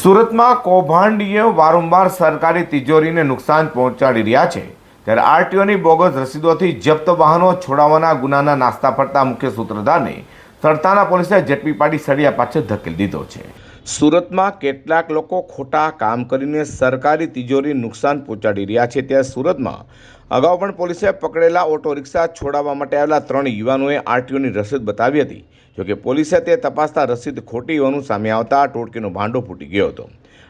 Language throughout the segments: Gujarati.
સુરતમાં કૌભાંડીઓ વારંવાર સરકારી તિજોરીને નુકસાન પહોંચાડી રહ્યા છે. ત્યારે આરટીઓની બોગસ રસીદોથી જપ્ત વાહનો છોડાવવાના ગુનાના નાસ્તા ફરતા મુખ્ય સૂત્રધારને સરતાના પોલીસે ઝડપી પાડી સળિયા પાછળ ધકેલી દીધો છે. સુરતમાં કેટલાક લોકો ખોટા કામ કરીને સરકારી તિજોરી નુકસાન પહોંચાડી રહ્યા છે. ત્યાં સુરતમાં અગાઉ પણ પોલીસે પકડેલા ઓટો રિક્ષા છોડાવવા માટે આવેલા ત્રણ યુવાનોએ આરટીઓની રસીદ બતાવી હતી. જોકે પોલીસે તે તપાસતા રસીદ ખોટી હોવાનું સામે આવતા ટોળકીનો ભાંડો ફૂટી ગયો હતો.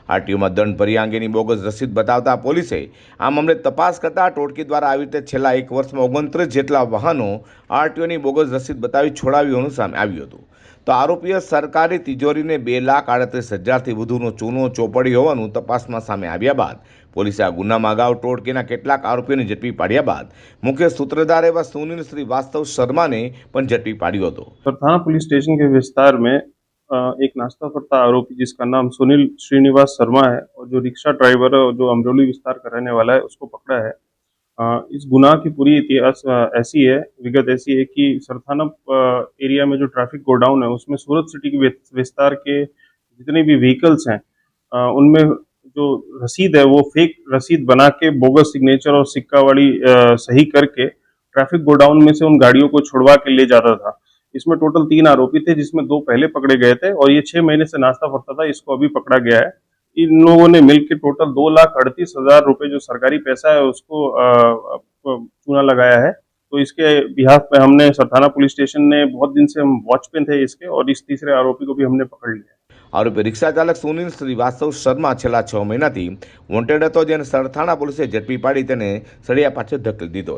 આરટીઓમાં દંડ ભર્યા અંગેની બોગસ રસીદ બતાવતા પોલીસે આ મામલે તપાસ કરતા ટોટકી દ્વારા આવી રીતે છેલ્લા એક વર્ષમાં ઓગણત્રીસ જેટલા વાહનો આરટીઓની બોગસ રસીદ બતાવી છોડાવી સામે આવ્યું હતું. તો આરોપીએ સરકારી તિજોરીને બે લાખ આડત્રીસ હજારથી વધુનો ચૂનો ચોપડી હોવાનું તપાસમાં સામે આવ્યા બાદ પોલીસે આ ગુનામાં અગાઉ ટોળકીના કેટલાક આરોપીઓને ઝડપી પાડ્યા બાદ મુખ્ય સૂત્રધાર એવા સુનિલ શ્રીવાસ્તવ શર્માને પણ ઝડપી પાડ્યો હતો. પોલીસ સ્ટેશન કે વિસ્તાર મેં एक नाश्ता फरता आरोपी जिसका नाम सुनील श्रीनिवास शर्मा है और जो रिक्शा ड्राइवर है और जो अमरोली विस्तार का रहने वाला है, उसको पकड़ा है। इस गुनाह की पूरी इतिहास ऐसी है, विगत ऐसी है कि सरथाना एरिया में जो ट्रैफ़िक गोडाउन है, उसमें सूरत सिटी के विस्तार के जितने भी व्हीकल्स हैं उनमें जो रसीद है, वो फेक रसीद बना के बोगस सिग्नेचर और सिक्का वाली सही करके ट्रैफ़िक गोडाउन में से उन गाड़ियों को छुड़वा के ले जाता था। इसमें टोटल तीन आरोपी थे जिसमें दो पहले पकड़े गए थे और ये छह महीने से नाश्ता फरता था इसको अभी पकड़ा गया है इन लोगों ने मिलकर टोटल दो लाख अड़तीस हजार रुपए जो सरकारी पैसा है उसको अ, अ, चूना लगाया है तो इसके बिहाफ पे हमने सरथाना पुलिस स्टेशन ने बहुत दिन से हम वॉच पे थे इसके और इस तीसरे आरोपी को भी हमने पकड़ लिया है આરોપી રિક્ષા ચાલક સુનિલ શ્રીવાસ્તવ શર્મા છેલ્લા છ મહિનાથી વોન્ટેડ હતો જેને સરથાણા પોલીસે ઝડપી પાડી તેને સળિયા પાછળ ધકેલી દીધો